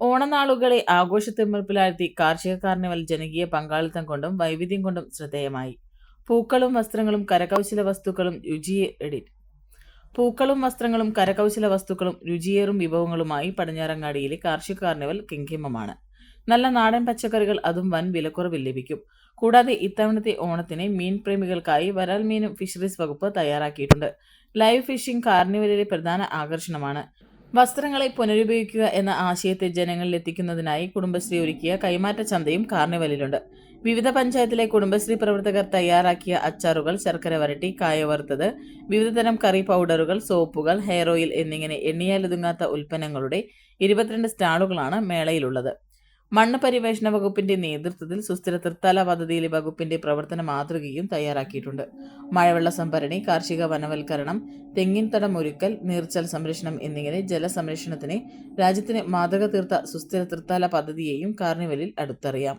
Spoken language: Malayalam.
ഓണനാളുകളെ ആഘോഷത്തിമിർപ്പിലാഴ്ത്തി കാർഷിക കാർണിവൽ ജനകീയ പങ്കാളിത്തം കൊണ്ടും വൈവിധ്യം കൊണ്ടും ശ്രദ്ധേയമായി. പൂക്കളും വസ്ത്രങ്ങളും കരകൗശല വസ്തുക്കളും രുചിയെ എഡിറ്റ് പൂക്കളും വസ്ത്രങ്ങളും കരകൗശല വസ്തുക്കളും രുചിയേറും വിഭവങ്ങളുമായി പടിഞ്ഞാറങ്ങാടിയിലെ കാർഷിക കാർണിവൽ കിങ്കിമമാണ്. നല്ല നാടൻ പച്ചക്കറികൾ അതും വൻ വിലക്കുറവിൽ ലഭിക്കും. കൂടാതെ ഇത്തവണത്തെ ഓണത്തിന് മീൻ പ്രേമികൾക്കായി വരാൽ മീനും ഫിഷറീസ് വകുപ്പ് തയ്യാറാക്കിയിട്ടുണ്ട്. ലൈവ് ഫിഷിംഗ് കാർണിവലിലെ പ്രധാന ആകർഷണമാണ്. വസ്ത്രങ്ങളെ പുനരുപയോഗിക്കുക എന്ന ആശയത്തെ ജനങ്ങളിൽ എത്തിക്കുന്നതിനായി കുടുംബശ്രീ ഒരുക്കിയ കൈമാറ്റ ചന്തയും കാർണിവലിലുണ്ട്. വിവിധ പഞ്ചായത്തിലെ കുടുംബശ്രീ പ്രവർത്തകർ തയ്യാറാക്കിയ അച്ചാറുകൾ ശർക്കര വരട്ടി കായ വറുത്തത് വിവിധതരം കറി പൗഡറുകൾ സോപ്പുകൾ ഹെയർ ഓയിൽ എന്നിങ്ങനെ എണ്ണിയാലൊതുങ്ങാത്ത ഉൽപ്പന്നങ്ങളുടെ ഇരുപത്തിരണ്ട് സ്റ്റാളുകളാണ് മേളയിലുള്ളത്. മണ്ണ് പരിവേഷണ വകുപ്പിന്റെ നേതൃത്വത്തിൽ സുസ്ഥിര തൃത്താല പദ്ധതിയിലെ വകുപ്പിന്റെ പ്രവർത്തന മാതൃകയും തയ്യാറാക്കിയിട്ടുണ്ട്. മഴവെള്ള സംഭരണി കാർഷിക വനവൽക്കരണം തെങ്ങിൻ തടം ഒരുക്കൽ നീർച്ചൽ സംരക്ഷണം എന്നിങ്ങനെ ജലസംരക്ഷണത്തിന് രാജ്യത്തിന് മാതൃക തീർത്ത സുസ്ഥിര തൃത്താല പദ്ധതിയെയും കാർണിവലിൽ അടുത്തറിയാം.